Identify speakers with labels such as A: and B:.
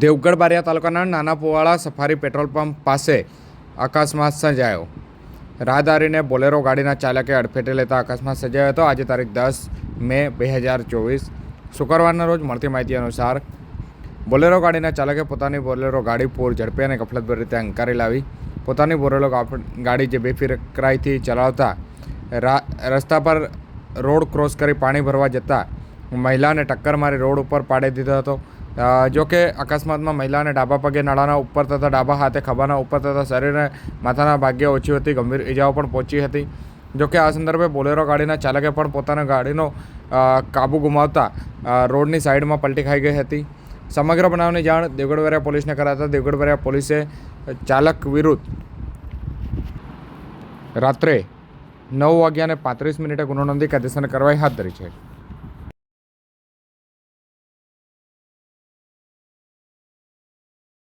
A: દેવગઢ બારિયા તાલુકાના નાના પોવાળા safari petrol pump પાસે અકસ્માત સર્જાયો. રાહદારીને બોલેરો ગાડીના ચાલકે અડફેટે લેતા અકસ્માત સર્જાયો હતો. આજે તારીખ દસ મે બે હજાર ચોવીસ. શુક્રવારના રોજ મળતી માહિતી અનુસાર બોલેરો ગાડીના ચાલકે પોતાની બોલેરો ગાડી પૂર ઝડપે અને ગફલતભરી રીતે અંકારી લાવી. પોતાની બોલેરો ગાડી જે બેફિરકરાઈથી ચલાવતા રસ્તા પર રોડ ક્રોસ કરી પાણી ભરવા જતાં મહિલાને ટક્કર મારી રોડ ઉપર પાડી દીધો હતો. અ, જો કે અકસ્માતમાં મહિલાને ડાબા પગે નાળાના ઉપર તથા ડાબા હાથે ખભાના ઉપર તથા શરીરને માથાના ભાગ્ય ઓછી હતી ગંભીર ઇજાઓ પણ પહોંચી હતી. જો કે આ સંદર્ભે બોલેરો ગાડીના ચાલકે પણ પોતાના ગાડીનો કાબુ ગુમાવતા રોડની સાઈડમાં પલટી ખાઈ ગઈ હતી. સમગ્ર બનાવની જાણ દેવગઢ પોલીસને કરાતા દેવગઢ પોલીસે ચાલક વિરુદ્ધ રાત્રે નવ વાગ્યાને પાંત્રીસ મિનિટે ગુનો નોંધી કાયદેસરની કાર્યવાહી હાથ ધરી છે.